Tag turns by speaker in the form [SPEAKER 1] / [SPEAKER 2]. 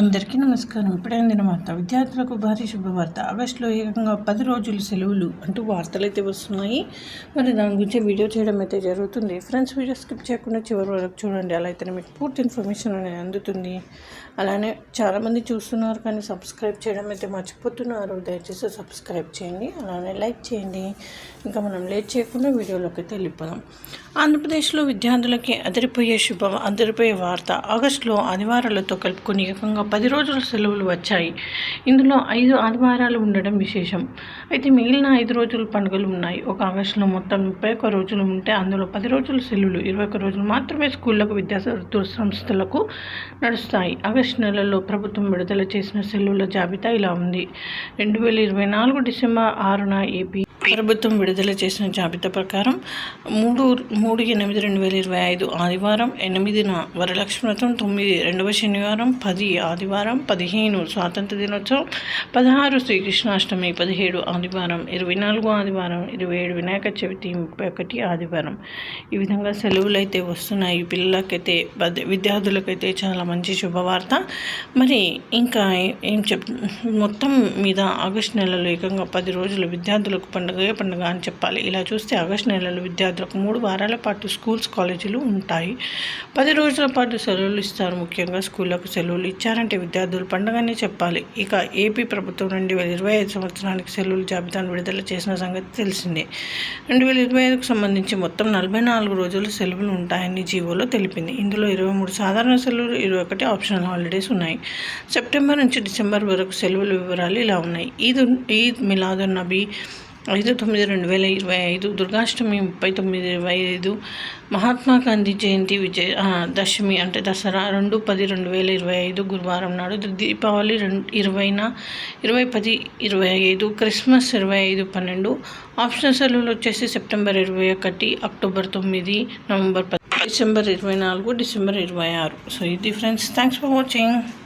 [SPEAKER 1] అందరికీ నమస్కారం. ఇప్పుడే అందిన వార్త విద్యార్థులకు భారీ శుభవార్త. ఆగస్టులో ఏకంగా పది రోజులు సెలవులు అంటూ వార్తలు అయితే వస్తున్నాయి. మరి దాని గురించి వీడియో చేయడం అయితే జరుగుతుంది. ఫ్రెండ్స్ వీడియో స్కిప్ చేయకుండా చివరి వరకు చూడండి. అలా అయితేనే మీకు పూర్తి ఇన్ఫర్మేషన్ అనేది అందుతుంది. అలానే చాలామంది చూస్తున్నారు కానీ సబ్స్క్రైబ్ చేయడం అయితే మర్చిపోతున్నారు. దయచేసి సబ్స్క్రైబ్ చేయండి. అలానే లైక్ చేయండి. ఇంకా మనం లేట్ చేయకుండా వీడియోలోకి అయితే వెళ్ళిపోదాం. ఆంధ్రప్రదేశ్లో విద్యార్థులకి అదిరిపోయే శుభ అదిరిపోయే వార్త. ఆగస్టులో ఆదివారాలతో కలుపుకొని ఏకంగా పది రోజుల సెలవులు వచ్చాయి. ఇందులో ఐదు ఆదివారాలు ఉండడం విశేషం. అయితే మిగిలిన ఐదు రోజుల పండుగలు ఉన్నాయి. ఒక ఆగస్టులో మొత్తం ముప్పై ఒక్క రోజులు ఉంటే అందులో పది రోజుల సెలవులు ఇరవై ఒక్క రోజులు మాత్రమే స్కూళ్ళకు విద్యా సంస్థలకు నడుస్తాయి. ఆగస్టు నెలలో ప్రభుత్వం విడుదల చేసిన సెలవుల జాబితా ఇలా ఉంది. రెండు వేల ఇరవై నాలుగు డిసెంబర్ ఆరున ఏపీ ప్రభుత్వం విడుదల చేసిన జాబితా ప్రకారం మూడు మూడు ఎనిమిది రెండు వేల ఇరవై ఐదు ఆదివారం ఎనిమిదిన వరలక్ష్మి వ్రతం తొమ్మిది రెండవ శనివారం పది ఆదివారం పదిహేను స్వాతంత్ర దినోత్సవం పదహారు శ్రీకృష్ణాష్టమి పదిహేడు ఆదివారం ఇరవై నాలుగు ఆదివారం ఇరవై ఏడు వినాయక చవితి ముప్పై ఒకటి ఆదివారం. ఈ విధంగా సెలవులు అయితే వస్తున్నాయి. పిల్లలకైతే విద్యార్థులకైతే చాలా మంచి శుభవార్త. మరి ఇంకా ఏం చెప్ మొత్తం మీద ఆగస్టు నెలలో ఏకంగా పది రోజులు విద్యార్థులకు పండుగ పండుగ అని చెప్పాలి. ఇలా చూస్తే ఆగస్టు నెలలో విద్యార్థులకు మూడు వారాల పాటు స్కూల్స్ కాలేజీలు ఉంటాయి. పది రోజుల పాటు సెలవులు ఇస్తారు. ముఖ్యంగా స్కూళ్ళకు సెలవులు ఇచ్చారంటే విద్యార్థులు పండుగనే చెప్పాలి. ఇక ఏపీ ప్రభుత్వం రెండు వేల ఇరవై ఐదు సంవత్సరానికి సెలవుల జాబితాను విడుదల చేసిన సంగతి తెలిసిందే. రెండు వేల ఇరవై ఐదుకు సంబంధించి మొత్తం నలభై నాలుగు రోజులు సెలవులు ఉంటాయని జీవోలో తెలిపింది. ఇందులో ఇరవై మూడు సాధారణ సెలవులు ఇరవై ఒకటి ఆప్షనల్ హాలిడేస్ ఉన్నాయి. సెప్టెంబర్ నుంచి డిసెంబర్ వరకు సెలవుల వివరాలు ఇలా ఉన్నాయి. ఈద్ ఈద్ మిలాదు నబీ ఐదు తొమ్మిది రెండు వేల ఇరవై ఐదు దుర్గాష్టమి ముప్పై తొమ్మిది ఇరవై ఐదు మహాత్మా గాంధీ జయంతి విజయ దశమి అంటే దసరా రెండు పది రెండు వేల ఇరవై ఐదు గురువారం నాడు దీపావళి రెండు ఇరవైన ఇరవై పది ఇరవై ఐదు క్రిస్మస్ ఇరవై ఐదు పన్నెండు ఆప్షనల్ సెలవులు వచ్చేసి సెప్టెంబర్ ఇరవై ఒకటి అక్టోబర్ తొమ్మిది నవంబర్ పది డిసెంబర్ ఇరవై నాలుగు డిసెంబర్ ఇరవై ఆరు. సో ఇది ఫ్రెండ్స్ థ్యాంక్స్ ఫర్ వాచింగ్.